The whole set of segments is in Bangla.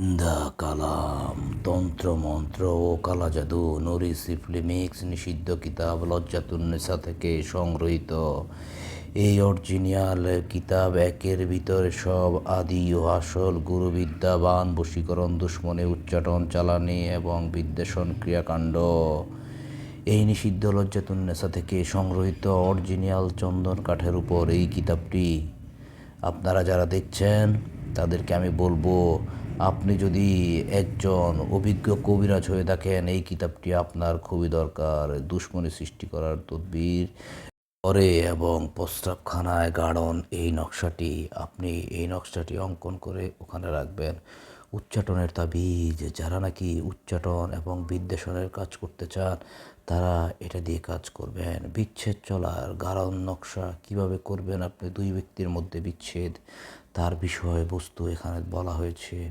দা কালাম তন্ত্র মন্ত্র ও কালা জাদু নুরি সিফলিমিক্স নিষিদ্ধ কিতাব লজ্জাতুন্নেসা থেকে সংগৃহীত। এই অরিজিনাল কিতাব একের ভিতরে সব আদি ও আসল গুরুবিদ্যাবান বশীকরণ, দুশ্মনে উচ্চাটন চালানি এবং বিদ্বেষণ ক্রিয়াকাণ্ড। এই নিষিদ্ধ লজ্জাতুন্নেসা থেকে সংগৃহীত অরিজিনাল চন্দন কাঠের উপর এই কিতাবটি। আপনারা যারা দেখছেন, তাদেরকে আমি বলব আপনি যদি একজন অভিজ্ঞ কবিরাজ হয়ে থাকেন, এই কিতাবটি আপনার খুবই দরকার। দুশ্মনী সৃষ্টি করার তদবির করে এবং প্রস্রাবখানায় গাড়ন এই নকশাটি, আপনি এই নকশাটি অঙ্কন করে ওখানে রাখবেন। উচ্চাটনের তাবিজ, যারা নাকি উচ্চাটন এবং বিদ্বেষণের কাজ করতে চান, তারা এটা দিয়ে কাজ করবেন। বিচ্ছেদ চলার গাঢ় নকশা কীভাবে করবেন আপনি? দুই ব্যক্তির মধ্যে বিচ্ছেদ, তার বিষয় বস্তু এখানে বলা হয়েছে।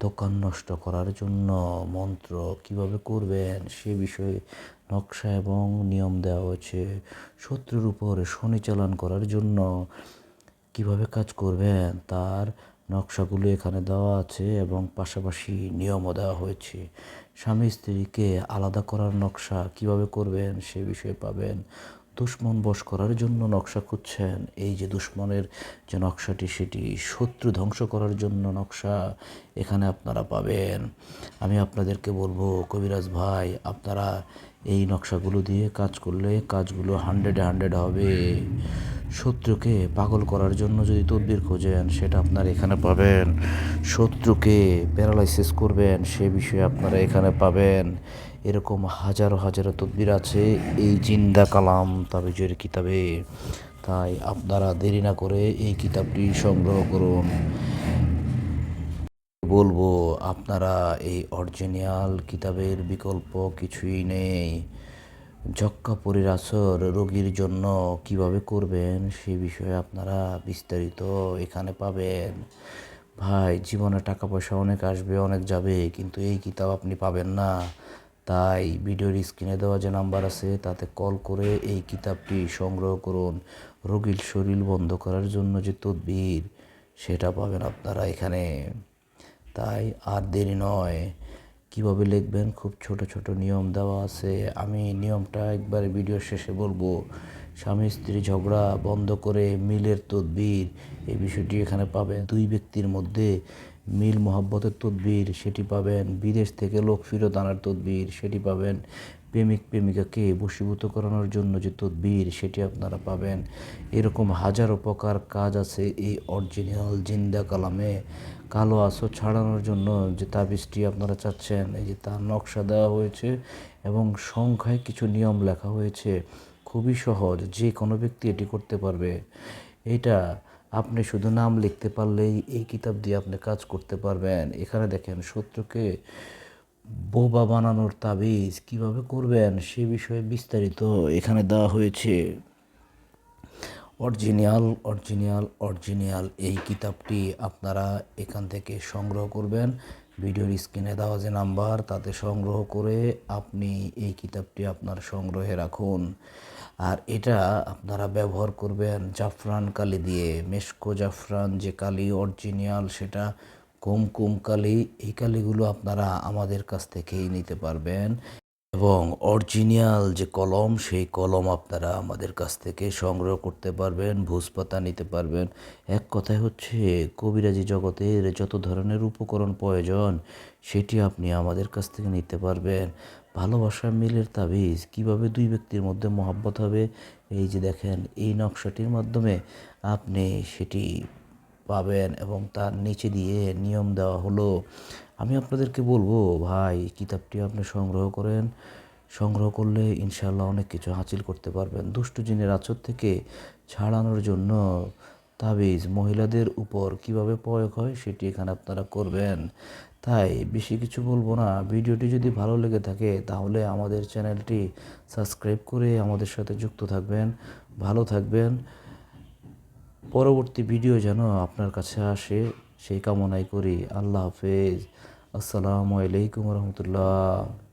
দোকান নষ্ট করার জন্য মন্ত্র কীভাবে করবেন? সে বিষয়ে নকশা এবং নিয়ম দেওয়া হয়েছে। শত্রুর উপর শনি চালান করার জন্য কীভাবে কাজ করবেন? তার নকশাগুলো এখানে দেওয়া আছে এবং পাশাপাশি নিয়মও দেওয়া হয়েছে। স্বামী স্ত্রীকে আলাদা করার নকশা কীভাবে করবেন সে বিষয়ে পাবেন। দুশ্মন বশ করার জন্য নকশা খুঁজছেন। এই যে দুশ্মনের যে নকশাটি, সেটি শত্রু ধ্বংস করার জন্য নকশা এখানে আপনারা পাবেন। আমি আপনাদেরকে বলব, কবিরাজ ভাই, আপনারা এই নকশাগুলো দিয়ে কাজ করলে কাজগুলো হান্ড্রেডে হান্ড্রেড হবে। শত্রুকে পাগল করার জন্য যদি তদবির খোঁজেন, সেটা আপনারা এখানে পাবেন। শত্রুকে প্যারালাইসিস করবেন, সে বিষয়ে আপনারা এখানে পাবেন। এরকম হাজারো হাজারো তদবির আছে, এই জিন্দা কালাম তাবিজের কিতাবে। তাই আপনারা দেরি না করে এই কিতাবটি সংগ্রহ করুন। বলব, আপনারা এই অরিজিনাল কিতাবের বিকল্প কিছুই নেই। যক্কা পরিরাসর রোগীর জন্য কীভাবে করবেন সে বিষয়ে আপনারা বিস্তারিত এখানে পাবেন। ভাই, জীবনে টাকা পয়সা অনেক আসবে, অনেক যাবে, কিন্তু এই কিতাব আপনি পাবেন না। তাই ভিডিওর স্ক্রিনে দেওয়া যে নাম্বার আছে, তাতে কল করে এই কিতাবটি সংগ্রহ করুন। রোগীর শরীর বন্ধ করার জন্য যে তদবির, সেটা পাবেন আপনারা এখানে। তাই আর দেরি নয়। কীভাবে লিখবেন? খুব ছোট ছোট নিয়ম দেওয়া আছে। আমি নিয়মটা একবার ভিডিও শেষে বলব। স্বামী স্ত্রী ঝগড়া বন্ধ করে মিলের তদবির, এই বিষয়টি এখানে পাবেন। দুই ব্যক্তির মধ্যে মিল মোহাব্বতের তদবির, সেটি পাবেন। বিদেশ থেকে লোক ফিরত আনার তদবির, সেটি পাবেন। প্রেমিক প্রেমিকাকে বশীভূত করানোর জন্য যে তদবির, সেটি আপনারা পাবেন। এরকম হাজারো প্রকার কাজ আছে এই অরিজিনাল জিন্দা কালামে। কালো আসো ছাড়ানোর জন্য যে তাবিজটি আপনারা চাচ্ছেন, এই যে তার নকশা দেওয়া হয়েছে এবং সংখ্যায় কিছু নিয়ম লেখা হয়েছে। খুবই সহজ, যে কোনো ব্যক্তি এটি করতে পারবে। এটা আপনি শুধু নাম লিখতে পারলেই এই কিতাব দিয়ে আপনি কাজ করতে পারবেন। এখানে দেখেন শত্রুকে বোবা বানানোর তাবিজ কীভাবে করবেন সে বিষয়ে বিস্তারিত এখানে দেওয়া হয়েছে। অরিজিনাল অরিজিনাল অরিজিনাল এই কিতাবটি আপনারা এখান থেকে সংগ্রহ করবেন। ভিডিওর স্ক্রিনে দেওয়া যে নাম্বার, তাতে সংগ্রহ করে আপনি এই কিতাবটি আপনার সংগ্রহে রাখুন। আর এটা আপনারা ব্যবহার করবেন জাফরান কালি দিয়ে। মেশকো জাফরান যে কালি অরিজিনাল, সেটা কুমকুম কালি, এই কালিগুলো আপনারা আমাদের কাছ থেকেই নিতে পারবেন। এবং অরিজিনাল যে কলম, সেই কলম আপনারা আমাদের কাছ থেকে সংগ্রহ করতে পারবেন, ভোজপাতা নিতে পারবেন। এক কথায় হচ্ছে, কবিরাজি জগতের যত ধরনের উপকরণ প্রয়োজন, সেটি আপনি আমাদের কাছ থেকে নিতে পারবেন। ভালোবাসার মিলের তাবিজ, কীভাবে দুই ব্যক্তির মধ্যে মহাব্বত হবে? এই যে দেখেন, এই নকশাটির মাধ্যমে আপনি সেটি পাবেন এবং তার নিচে দিয়ে নিয়ম দেওয়া হলো। আমি আপনাদেরকে বলব, ভাই, কিতাবটি আপনি সংগ্রহ করেন। সংগ্রহ করলে ইনশাল্লাহ অনেক কিছু হাসিল করতে পারবেন। দুষ্টু জিনের আচর থেকে ছাড়ানোর জন্য তাবিজ মহিলাদের উপর কীভাবে প্রয়োগ হয় সেটি এখানে আপনারা করবেন। তাই বেশি কিছু বলব না। ভিডিওটি যদি ভালো লেগে থাকে তাহলে আমাদের চ্যানেলটি সাবস্ক্রাইব করে আমাদের সাথে যুক্ত থাকবেন। ভালো থাকবেন। পরবর্তী ভিডিও যেন আপনার কাছে আসে সেই কামনাই করি। আল্লাহ হাফেজ। আসসালামু আলাইকুম রহমতুল্লাহ।